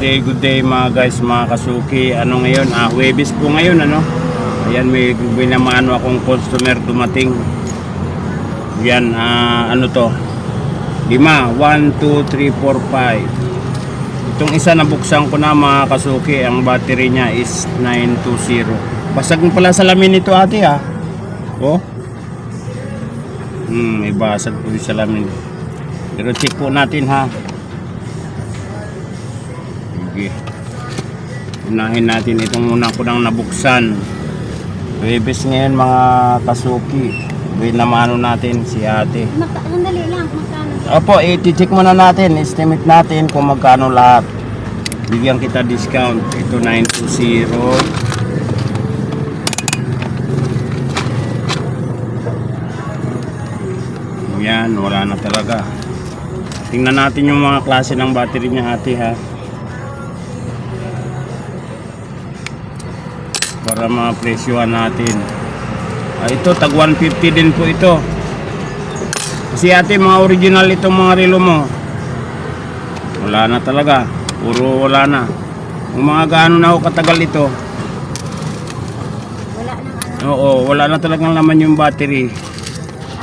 day, good day mga guys, mga kasuki. Ano ngayon? Ah, Webis po ngayon, ano? Ayan, may binamano akong customer dumating. Yan, ah, ano to? Lima, 1, 2, 3, 4, 5. Itong isa nabuksan ko na mga kasuki, ang battery niya is 920. Basag pala sa lamin nito ate ha. Oh. Hmm, may basag po yung salamin. Pero check po natin ha. Sige. Unahin natin itong muna ko nang nabuksan. Webes ngayon mga kasuki. Wait namano natin si ate. Sandali lang, magkano? Opo, i-check muna natin. Estimate natin kung magkano lahat. Bigyan kita discount. Ito 920. Yan, wala na talaga. Tingnan natin yung mga klase ng battery niya ate ha. Para ma-presyohan natin. Ah, ito, tag 150 din po ito. Kasi ate, mga original itong mga relo mo. Wala na talaga. Puro wala na. Kung mga gaano na ako katagal ito. Wala nang ano. Oo, wala na talagang laman yung battery.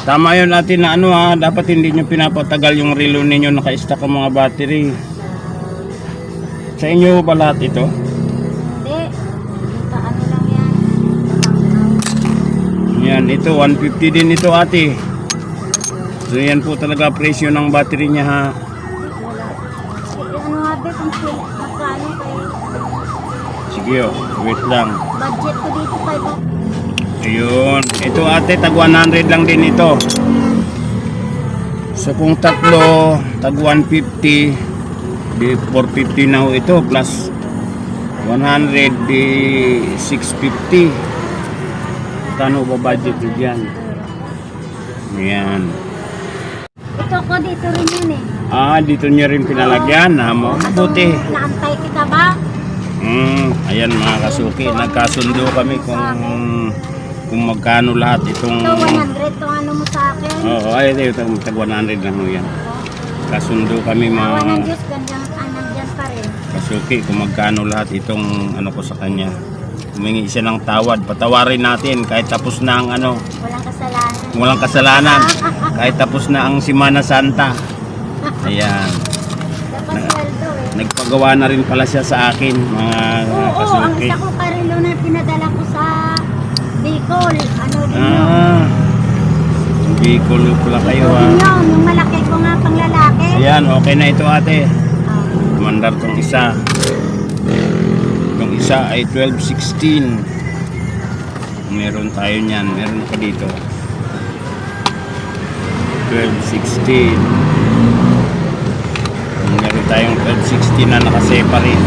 Tama yun natin na ano ha, dapat hindi nyo pinapatagal yung relo ninyo naka-stack ang mga battery. Sa inyo ba lahat ito? Yan, ito 150 din ito ate. So yan po talaga presyo ng battery niya ha. Ano nga kung magkano kayo? Sige oh, wait lang. Budget ko dito 5 Ayun. Ito ate, tag 100 lang din ito. So kung tatlo, tag 150, di 450 na ho ito plus 100 di 650. Kano ba budget dyan? Yan. Ito ko dito rin yun eh. Ah, dito niya rin pinalagyan. Mo. Mabuti. Naantay kita ba? Hmm, ayan mga kasuki, nagkasundo kami kung kung magkano lahat itong Ito 100 to ano mo sa akin. Oo, ay, ay, tag tag 100 lang yan. Kasundo kami ng mga Diyos, ganyan, ah, nandyan pa rin. kasuki kung magkano lahat itong ano ko sa kanya. Humingi siya ng tawad. Patawarin natin kahit tapos na ang ano, Walang kasalanan. walang kasalanan. kahit tapos na ang Simana Santa. Ayan. Dapat sweldo eh. Nagpagawa na rin pala siya sa akin, mga Oo, ang kasuki. isa ko karilo na pinadala ko sa Bicol. Ano din yun? Ah. Bicol pala kayo Ito ah. din yun, yung malaki ko nga pang lalaki. Ayan, okay na ito ate. Ah, Mandar tong isa. Isa ay 1216. Meron tayo niyan. Meron pa dito. 1216. Meron tayong 1216 na nakaseparate.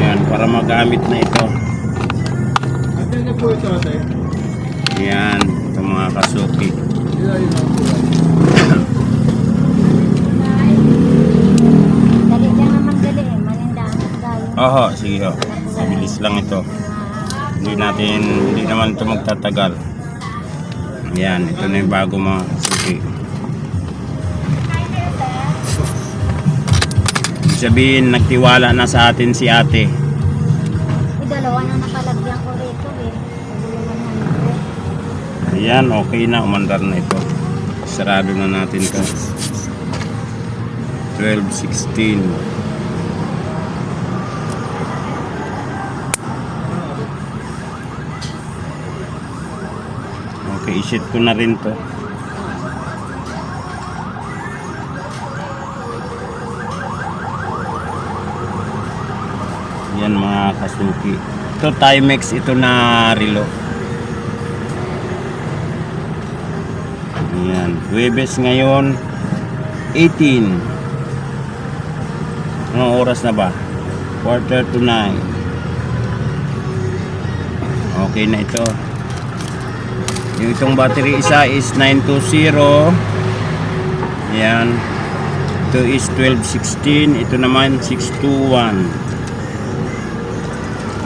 Ayan, para magamit na ito. Ano po ito? Ayan, ito mga kasuki. Ilan yun ang po? Dali lang naman dali eh. Manindahan tayo. Oho, sige ho. Mabilis lang ito. Hindi natin, hindi naman ito magtatagal. Ayan, ito na yung bago mga suki. Ibig sabihin, nagtiwala na sa atin si ate. May dalawa na nakalagyan ko rito eh. Ayan, okay na. Umandar na ito. Sarado na natin ito. 12, 16. Okay, isit ko na rin to. Yan mga kasuki. Ito Timex ito na relo. Ayan. Webes ngayon 18. Anong oras na ba? Quarter to 9. Okay na ito. Yung itong battery isa is 920. Ayan. Ito is 1216. Ito naman 621.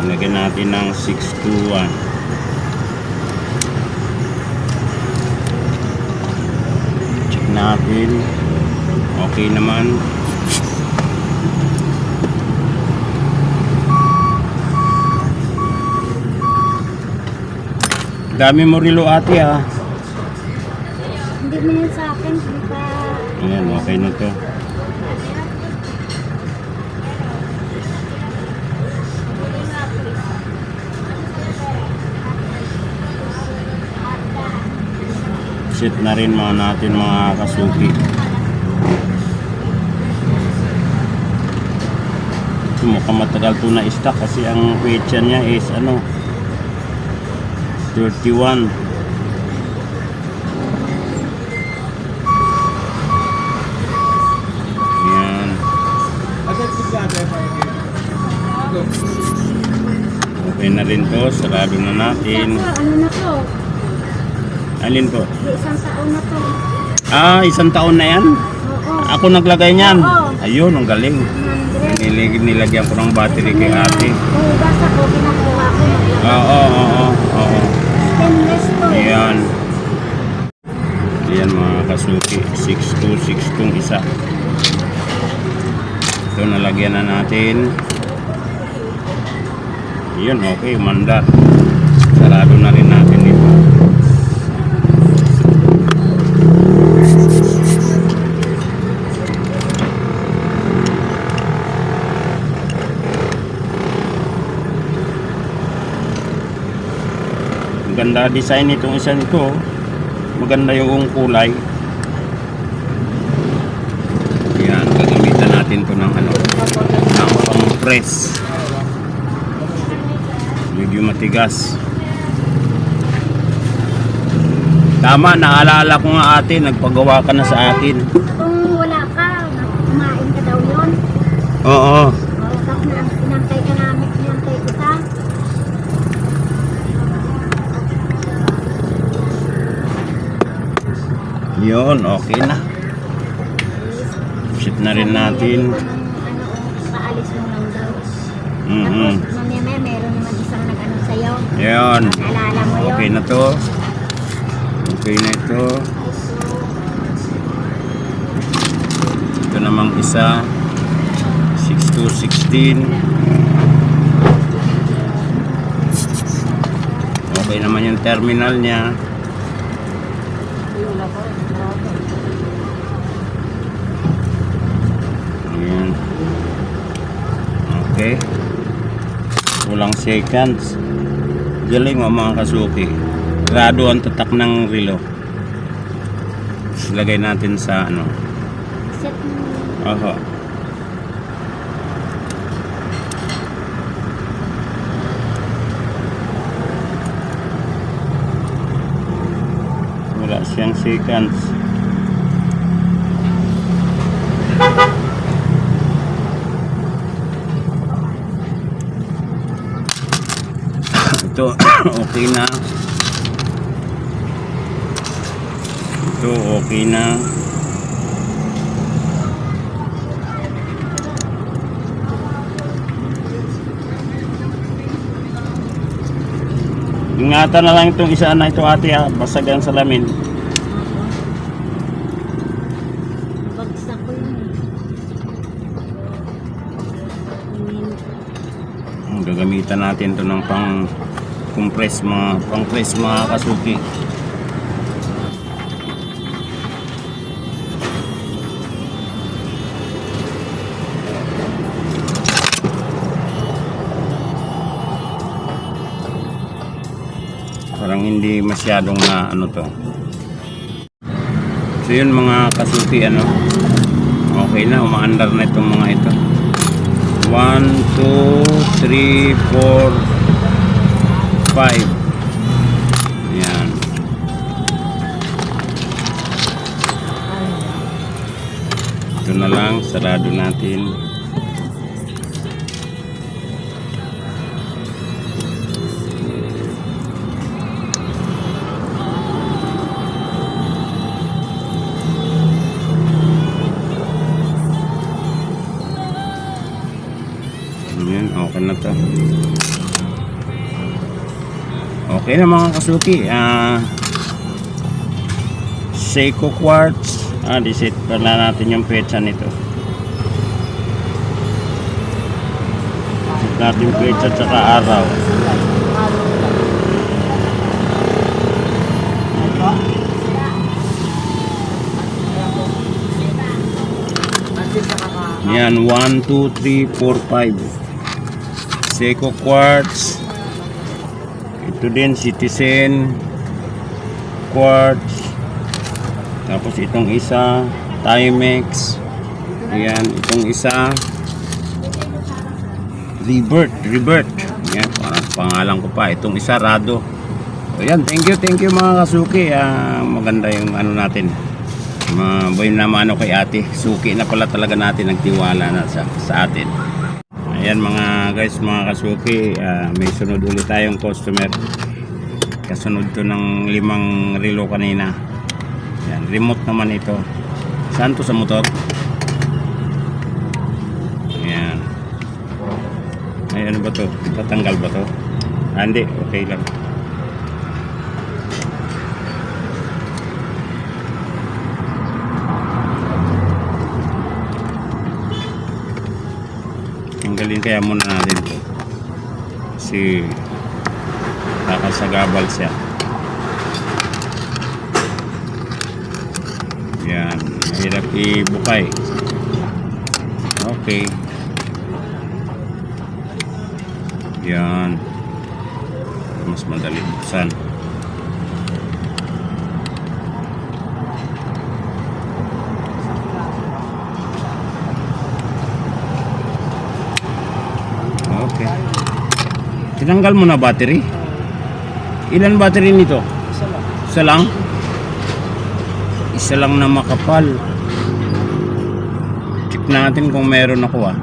Lagyan natin ng 621. Check natin. Okay naman. Dami mo rilo ate ah. Hindi mo yun sa akin, hindi pa... Ayan, okay na to. Sit na rin mga natin mga kasuki. Mukhang matagal to na stock kasi ang petsa niya is ano 31 Yan. Ate, tigla ate. Ito. Okay na rin to. Sarado na natin. Ano na to? Alin po? Isang taon na to. Ah, isang taon na yan? Oo. Ako naglagay niyan. Oo. Ayun, ang galing. 100. Nilig nilagyan ko ng battery kay ate. Hugas ako, ginakuha ko. Oo, oo, oo. oo. Ayan. Ayan mga kasuki. 6262 isa. Ito nalagyan na natin. Yun, okay. Umandar. Sarado na rin natin ito. Maganda design itong isa nito. Maganda yung kulay. Yan, gagamitan natin to ng ano, ng pang press. Medyo matigas. Tama, naalala ko nga ate, nagpagawa ka na sa akin. Kung wala ka, kumain ka daw yun. Oo. Yun, okay na. Ship na rin natin. Ano, paalis mo lang daw. Mhm. Tapos, mamaya maya, meron naman isang nag-ano sa'yo. Yun. Naalala mo yun? Okay na to. Okay na ito. Ito namang isa. 6216. Okay naman yung terminal niya. Ayan. Okay. Kulang seconds. Galing mo mga kasuki. Grado ang tatak ng relo. Ilagay natin sa ano. Set. Oho. Wala siyang seconds. Ito, okay na. Ito, okay na. Ingatan na lang itong isa na ito ate ha. Basag ang salamin. Gagamitan natin to ng pang compress mga pang press mga kasuki. Parang hindi masyadong na ano to. So yun mga kasuki ano. Okay na, umaandar na itong mga ito. 1, 2, 3, 4, 5. Yan. Ito na lang, sarado natin. Yan ang mga kasuki. Uh, Seiko Quartz. Ah, disit pala natin yung petsa nito. Disit natin yung petsa tsaka araw. Yan, 1, 2, 3, 4, 5. Seiko Quartz. Ito din, Citizen. Quartz. Tapos itong isa, Timex. Ayan, itong isa, Rebirth, Rebirth. Yan, parang pangalan ko pa. Itong isa, Rado. So, yan, thank you, thank you mga kasuki. Ah, maganda yung ano natin. Maboy na ano kay ate. Suki na pala talaga natin nagtiwala na sa, sa atin. Ayan mga guys, mga kasuki. ah, may sunod ulit tayong customer. Kasunod to ng limang relo kanina. Yan, remote naman ito. Saan to sa motor? Ayan. Ay, ano ba to? Tatanggal ba to? Ah, hindi. Okay lang. Kaya muna natin to. Kasi nakasagabal siya. Yan. Mahirap ibukay. Okay. Yan. Mas madali buksan. Okay. Tinanggal mo na battery? Ilan battery nito? Isa lang. Isa lang na makapal. Check natin kung meron ako ah.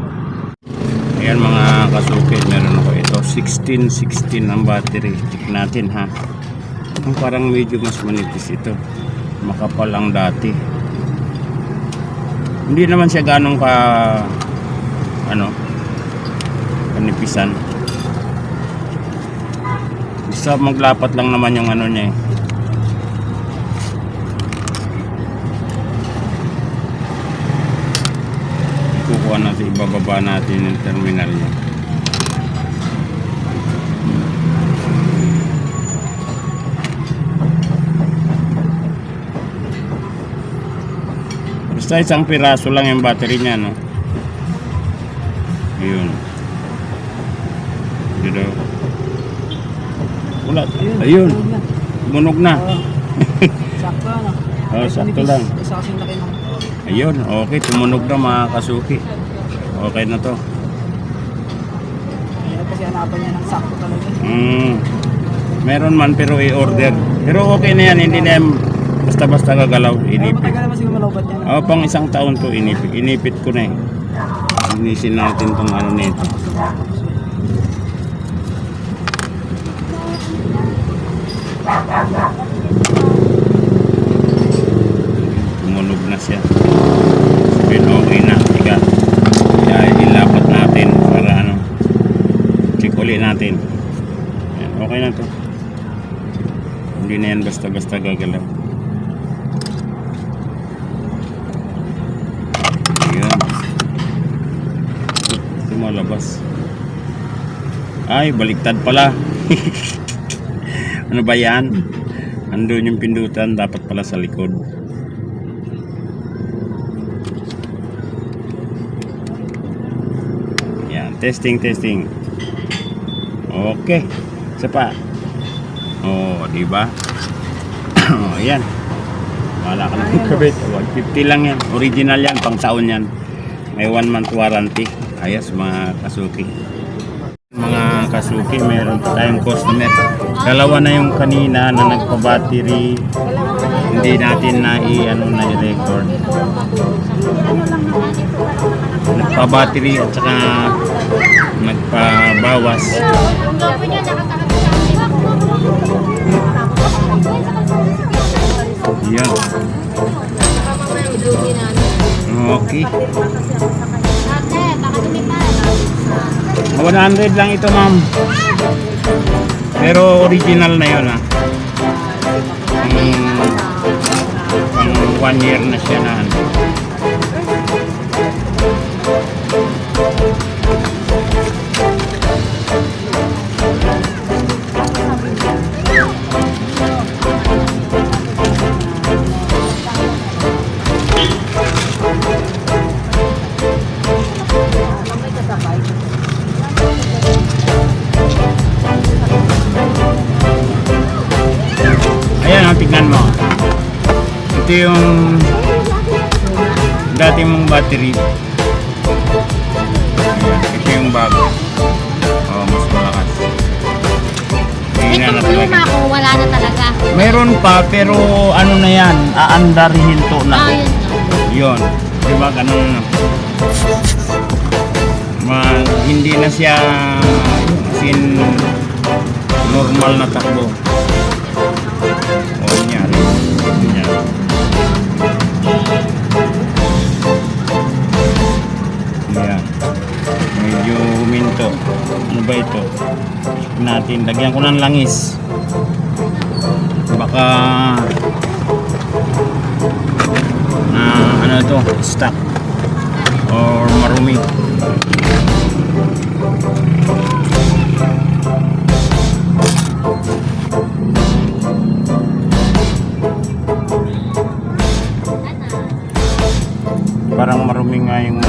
Ayan mga kasuki, meron ako ito. 16, 16 ang battery. Check natin ha. Ang parang medyo mas manipis ito. Makapal ang dati. Hindi naman siya ganong ka ano kanipisan. Basta maglapat lang naman yung ano niya eh. kukuha natin, ibababa natin yung terminal niya. Basta isang piraso lang yung battery niya, no? Ayun. Dito. Wala. Ayun. Munog na. Sakto ano? Oh, sakto lang. Isa kasing laki ng... Ayun, okay, tumunog na mga kasuki. Okay na to. Ayan kasi hanapan niya ng sakto talaga. Mm. Meron man pero i-order. Pero okay na yan, hindi na yan basta-basta gagalaw. Inipit. matagal naman siguro malawbat niya. Oh, pang isang taon to inipit. Inipit ko na eh. Inisin natin tong ano nito. Tumunog na siya. Sabihin okay na. Tiga. Kaya ilapat natin para ano. Check ulit natin. Yan, okay na to. Hindi na yan basta-basta gagalaw. Ayan. Lumalabas. Ay, baliktad pala. ano ba yan? Andun yung pindutan, dapat pala sa likod. Yan, testing, testing. Okay. Isa pa. Oh, di ba? oh, yan. Wala ka na kabit. 150 lang yan. Original yan, pang taon yan. May one month warranty. Ayos mga kasuki. Mga kasuki, meron pa tayong customer. Dalawa na yung kanina na nagpa-battery. Hindi natin na i-ano na i-record. Nagpa-battery at saka nagpa-bawas. Yan. Okay. Ate, baka lumipas. 100 lang ito ma'am. Pero original na yun ah. Pang, pang one year na siya na ano. Ito yung dati mong battery. Ito yung bago. Oh, mas malakas. Tingnan na Itong talaga. luma ko, wala na talaga. Meron pa, pero ano na yan, aandarihin to na. Ah, yun. Yun. Diba, ganun na. Ma, hindi na siya sin normal na takbo. O, nangyari. Yan. Yan. Medyo huminto. Ano ba ito? Check natin. Lagyan ko ng langis. Baka na ano to stuck or marumi nga yung